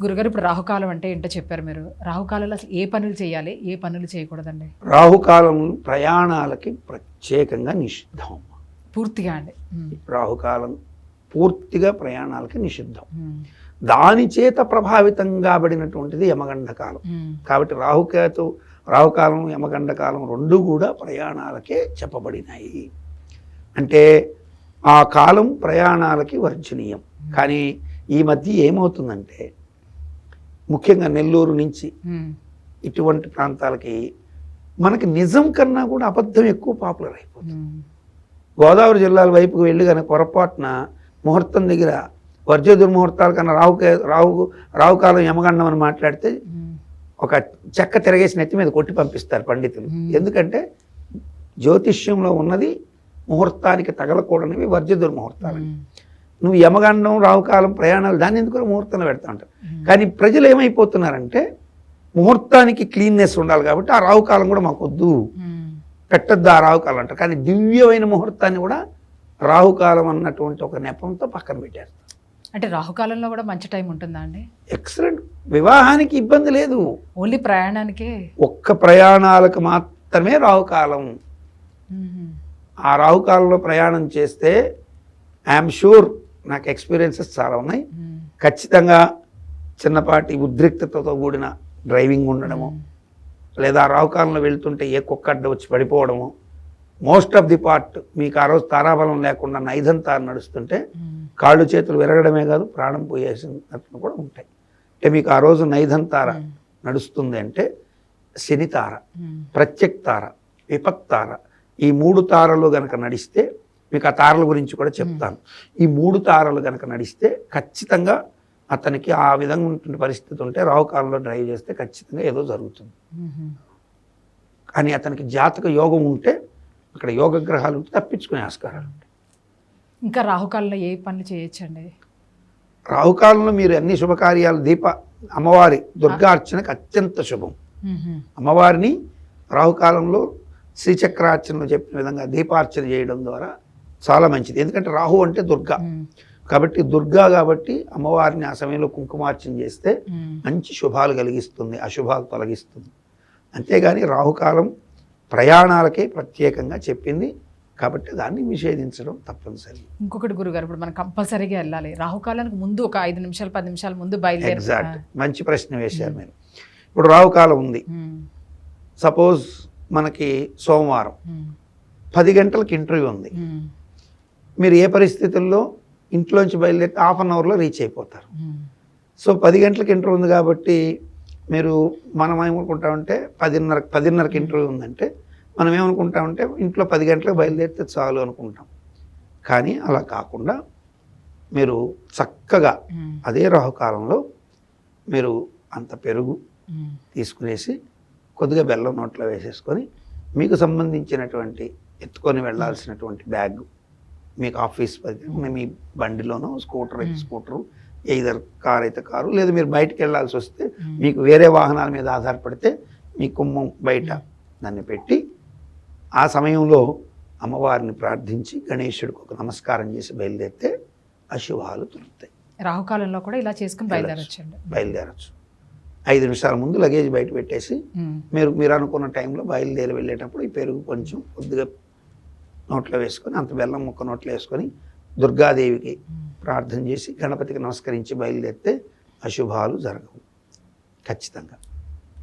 గురుగారు ఇప్పుడు రాహుకాలం అంటే ఏంటో చెప్పారు మీరు. రాహుకాలంలో అసలు ఏ పనులు చేయాలి? ఏ పనులు చేయకూడదండి? రాహుకాలం ప్రయాణాలకి ప్రత్యేకంగా నిషిద్ధం. పూర్తిగా అండి. రాహుకాలం పూర్తిగా ప్రయాణాలకి నిషిద్ధం. దాని చేత ప్రభావితం కాబడినటువంటిది యమగండ కాలం. ఉమ్, కాబట్టి రాహుకేతు రాహుకాలం యమగండ కాలం రెండు కూడా ప్రయాణాలకే చెప్పబడినాయి. అంటే ఆ కాలం ప్రయాణాలకి వర్జనీయం. కానీ ఈ మధ్య ఏమవుతుందంటే ముఖ్యంగా నెల్లూరు నుంచి ఇటువంటి ప్రాంతాలకి మనకి నిజం కన్నా కూడా అబద్ధం ఎక్కువ పాపులర్ అయిపోతుంది. గోదావరి జిల్లాల వైపుకు వెళ్ళి కనుక పొరపాటున ముహూర్తం దగ్గర వర్జ దుర్ముహూర్తాల కన్నా రావుకే రావు రావుకాలం యమగండం అని మాట్లాడితే ఒక చెక్క తిరగేసి నెత్తి మీద కొట్టి పంపిస్తారు పండితులు. ఎందుకంటే జ్యోతిష్యంలో ఉన్నది ముహూర్తానికి తగలకూడనివి వర్జ దుర్ముహూర్తాలు. నువ్వు యమగండం రావుకాలం ప్రయాణాలు దాన్ని ఎందుకు ముహూర్తంలో పెడతా ఉంటారు. కానీ ప్రజలు ఏమైపోతున్నారంటే ముహూర్తానికి క్లీన్నెస్ ఉండాలి కాబట్టి ఆ రావుకాలం కూడా మాకు వద్దు. పెట్టద్దు ఆ రావుకాలం అంటారు. కానీ దివ్యమైన ముహూర్తాన్ని కూడా రాహుకాలం అన్నటువంటి ఒక నెపంతో పక్కన పెట్టారు. అంటే రాహుకాలంలో కూడా మంచి టైం ఉంటుందా అండి? ఎక్సలెంట్. వివాహానికి ఇబ్బంది లేదు. ఓన్లీ ప్రయాణానికే? ఒక్క ప్రయాణాలకు మాత్రమే రాహుకాలం ఆ రాహుకాలంలో ప్రయాణం చేస్తే ఐఎమ్ షూర్ నాకు ఎక్స్పీరియన్సెస్ చాలా ఉన్నాయి. ఖచ్చితంగా చిన్నపాటి ఉద్రిక్తతతో కూడిన డ్రైవింగ్ ఉండడము లేదా రావుకాలంలో వెళ్తుంటే ఏ కుక్క అడ్డ వచ్చి పడిపోవడము మోస్ట్ ఆఫ్ ది పార్ట్ మీకు ఆ రోజు తారాబలం లేకుండా నైదంతారు నడుస్తుంటే ఉమ్, కాళ్ళు చేతులు విరగడమే కాదు ప్రాణం పోయేసినట్లు కూడా ఉంటాయి. అంటే మీకు ఆ రోజు నైదంతార ఉమ్, నడుస్తుంది అంటే శనితార ఉమ్, ప్రత్యక్ తార విపక్ తార ఈ మూడు తారలు గనక నడిస్తే మీకు ఆ తారల గురించి కూడా చెప్తాను. ఈ మూడు తారలు గనక నడిస్తే ఖచ్చితంగా అతనికి ఆ విధంగా ఉంటున్న పరిస్థితి ఉంటే రావుకాలంలో డ్రైవ్ చేస్తే ఖచ్చితంగా ఏదో జరుగుతుంది. కానీ అతనికి జాతక యోగం ఉంటే అక్కడ యోగ గ్రహాలు ఉంటే తప్పించుకునే ఆస్కారాలు ఉంటాయి. ఇంకా రాహుకాలంలో ఏ పనులు చేయొచ్చండి? రాహుకాలంలో మీరు అన్ని శుభకార్యాలు దీప అమ్మవారి దుర్గా అర్చనకు అత్యంత శుభం. అమ్మవారిని రాహుకాలంలో శ్రీచక్రార్చనలో చెప్పిన విధంగా దీపార్చన చేయడం ద్వారా చాలా మంచిది. ఎందుకంటే రాహు అంటే దుర్గా. కాబట్టి దుర్గా కాబట్టి అమ్మవారిని ఆ సమయంలో కుంకుమార్చన చేస్తే మంచి శుభాలు కలిగిస్తుంది అశుభాలు తొలగిస్తుంది. అంతేగాని రాహుకాలం ప్రయాణాలకే ప్రత్యేకంగా చెప్పింది. కాబట్టి దాన్ని నిషేధించడం తప్పనిసరి. ఇంకొకటి గురుగారు ఇప్పుడు మనం కంపల్సరీగా వెళ్ళాలి. రాహుకాలానికి ముందు ఒక ఐదు నిమిషాలు పది నిమిషాల ముందు బయలుదేరి ఎగ్జాక్ట్ మంచి ప్రశ్న వేశారు మీరు. ఇప్పుడు రాహుకాలం ఉంది. సపోజ్ మనకి సోమవారం. పది గంటలకు ఇంటర్వ్యూ ఉంది. మీరు ఏ పరిస్థితుల్లో ఇంట్లోంచి బయలుదేరితే హాఫ్ అన్ అవర్లో రీచ్ అయిపోతారు. ఉమ్, సో పది గంటలకు ఇంటర్వ్యూ ఉంది కాబట్టి మీరు మనం ఏమనుకుంటామంటే పదిన్నర పదిన్నరకి ఇంటర్వ్యూ ఉందంటే మనం ఏమనుకుంటామంటే ఇంట్లో పది గంటలకు బయలుదేరితే చాలు అనుకుంటాం. కానీ అలా కాకుండా మీరు చక్కగా ఉమ్, అదే రాహుకాలంలో మీరు అంత పెరుగు ఉమ్, తీసుకునేసి కొద్దిగా బెల్లం నోట్లో వేసేసుకొని మీకు సంబంధించినటువంటి ఎత్తుకొని వెళ్ళాల్సినటువంటి బ్యాగ్ మీకు ఆఫీస్ పది- మీ బండిలోనో స్కూటర్ అయితే మ్మ్. స్కూటరు ఎయిదర్ కార్ అయితే కారు లేదా మీరు బయటకు వెళ్ళాల్సి వస్తే ఉమ్, మీకు వేరే వాహనాల మీద ఆధారపడితే మీ కుమ్మం బయట దాన్ని పెట్టి ఆ సమయంలో అమ్మవారిని ప్రార్థించి గణేశుడికి ఒక నమస్కారం చేసి బయలుదేరితే అశుభాలు తొలుగుతాయి రాహుకాలంలో కూడా ఇలా చేసుకుని బయలుదేరొచ్చండి. బయలుదేరచ్చు. ఐదు నిమిషాల ముందు లగేజ్ బయట పెట్టేసి మీరు మీరు అనుకున్న టైంలో బయలుదేరి వెళ్ళేటప్పుడు ఈ పెరుగు కొంచెం కొద్దిగా నోట్లో వేసుకొని అంత బెల్లం ముక్క నోట్లో వేసుకొని దుర్గాదేవికి ప్రార్థన చేసి గణపతికి నమస్కరించి బయలుదేరితే అశుభాలు జరగవు. ఖచ్చితంగా.